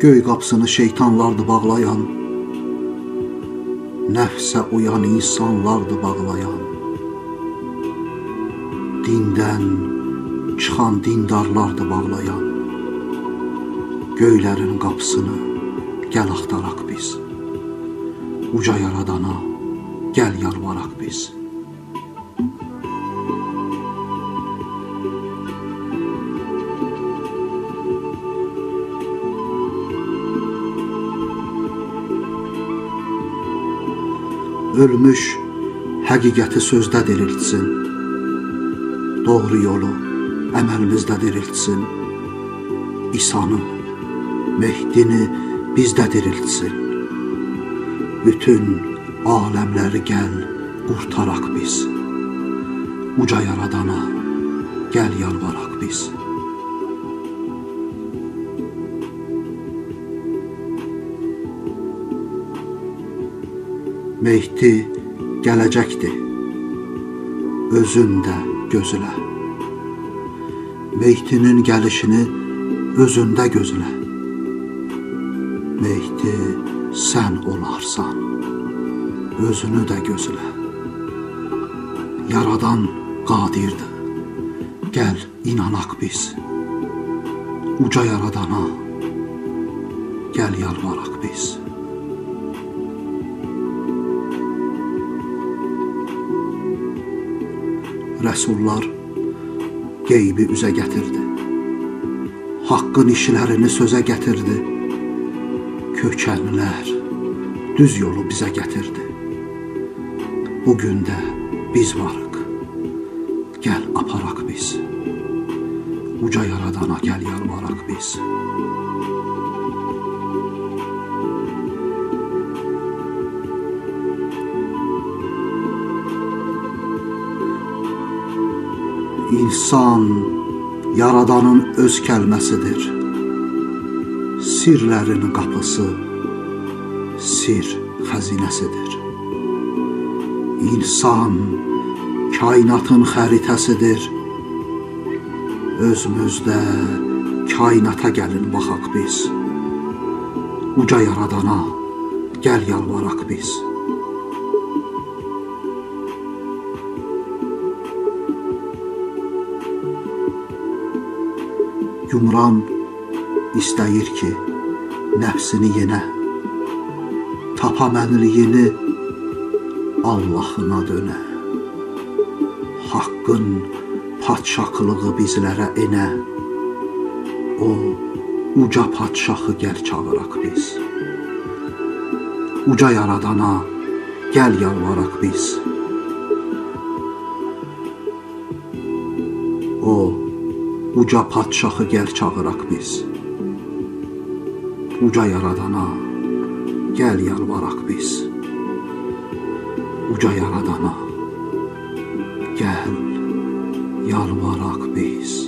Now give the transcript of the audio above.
Göy qapısını şeytanlardı bağlayan, Nəfsə uyan insanlardı bağlayan, Dindən çıxan dindarlardı bağlayan, Göylərin qapısını gəl axtaraq biz, Uca yaradana gəl yalvaraq biz. Ölmüş həqiqəti sözdə diriltsin. Doğru yolu əməlimizdə diriltsin. İsa'nı, Mehdini bizdə diriltsin. Bütün aləmləri gəl qurtaraq biz. Uca yaradana gəl yalvaraq biz. Mehdi gələcəkdir. Özün də gözlə. Mehdinin gəlişini özündə gözlə. Mehdi sən olarsan. Özünü də gözlə. Yaradan qadirdir. Gəl inanaq biz. Uca yaradana gəl yalvaraq biz. Rəsullar qeybi üzə gətirdi. Haqqın işlərini sözə gətirdi. Kökənlər düz yolu bizə gətirdi. Bu gün də biz varıq. Gəl aparaq biz. Uca yaradana gəl yalvaraq biz. İnsan yaradanın öz kəlməsidir. Sirlərin qapısı, sir xəzinəsidir. İnsan kainatın xəritəsidir. Özümüzdə kainata gəlin baxaq biz. Uca yaradana gəl yalvaraq biz. Yumran istəyir ki, nəfsini yenə, tapa mənliyini Allahına dönə. Haqqın padşahlığı bizlərə enə. O uca padşahı gəl çağıraq biz. Uca yaradana gəl yalvaraq biz. O uca padşahı gəl çağıraq biz. Uca yaradana gəl yalvaraq biz. Uca yaradana gəl yalvaraq biz.